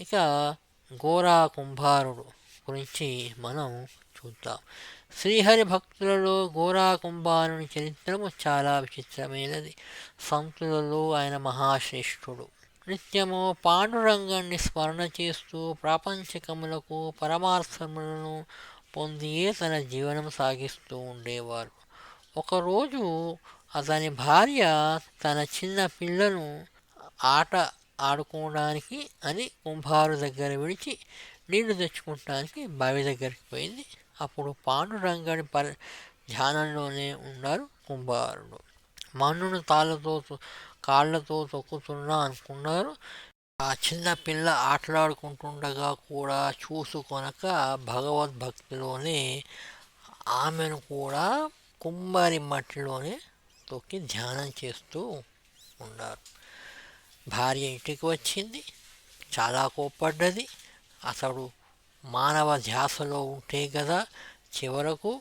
ఇక గోరా కుంభారుడు గురించి మనం చూద్దాం. శ్రీహరి భక్తులలో గోరా కుంభారుని చరిత్రము చాలా విచిత్రమైనది. సంతులలో ఆయన మహాశ్రేష్ఠుడు. నిత్యము పాండురంగాన్ని స్మరణ చేస్తూ ప్రాపంచికములకు పరమార్థములను పొందియే తన జీవనం సాగిస్తూ ఉండేవారు. ఒకరోజు అతని భార్య తన చిన్న పిల్లను ఆట ఆడుకోవడానికి అని కుంభారు దగ్గర విడిచి నీళ్ళు తెచ్చుకుంటానికి బావి దగ్గరికి పోయింది. అప్పుడు పాండురంగడి పరి ధ్యానంలోనే ఉన్నారు కుంభారుడు. మన్నును తాళ్ళతో కాళ్ళతో తొక్కుతున్నా అనుకున్నారు. ఆ చిన్న పిల్ల ఆటలాడుకుంటుండగా కూడా చూసుకొనక భగవద్భక్తిలోనే ఆమెను కూడా కుమ్మరి మట్టిలోనే తొక్కి ధ్యానం చేస్తూ ఉన్నారు. భార్య ఇంటికి వచ్చింది. చాలా కోప్పడ్డది. అతడు మానవ ధ్యాసలో ఉంటే కదా చివరకు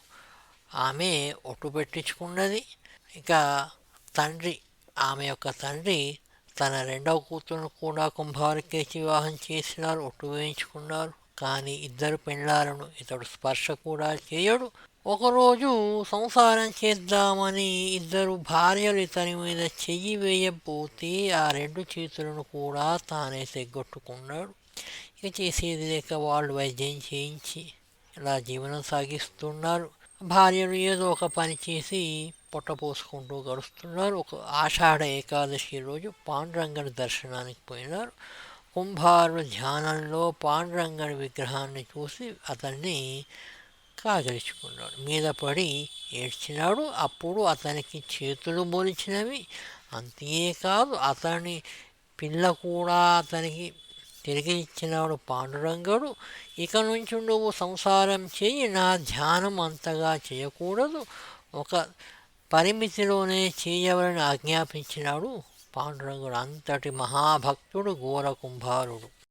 ఆమె ఒట్టు పెట్టించుకున్నది. ఇక తండ్రి ఆమె యొక్క తండ్రి తన రెండవ కూతురును కూడా కుంభారికేసి వివాహం చేసినారు ఒట్టు వేయించుకున్నారు. కానీ ఇద్దరు పెళ్ళాలను ఇతడు స్పర్శ కూడా చేయడు. ఒకరోజు సంసారం చేద్దామని ఇద్దరు భార్యలు ఇతని మీద చెయ్యి వేయబోతే ఆ రెండు చేతులను కూడా తానే తెగ్గొట్టుకున్నాడు ఇక చేసేది లేక వాళ్ళు వైద్యం చేయించి ఇలా జీవనం సాగిస్తున్నారు. భార్యలు ఏదో ఒక పని చేసి పొట్టపోసుకుంటూ గడుస్తున్నారు. ఒక ఆషాఢ ఏకాదశి రోజు పాండురంగడి దర్శనానికి పోయినారు. కుంభారు ధ్యానంలో పాండురంగడి విగ్రహాన్ని చూసి అతన్ని కాగలుచుకున్నాడు మీద పడి ఏడ్చినాడు. అప్పుడు అతనికి చేతులు మొలిచినవి. అంతేకాదు అతని పిల్ల కూడా అతనికి తిరిగి ఇచ్చినాడు పాండురంగడు. ఇక నుంచి నువ్వు సంసారం చేయి నా ధ్యానం అంతగా చేయకూడదు. ఒక పరిమితిలోనే చేయవలని ఆజ్ఞాపించినాడు పాండురంగుడు. అంతటి మహాభక్తుడు ఘోర కుంభారుడు.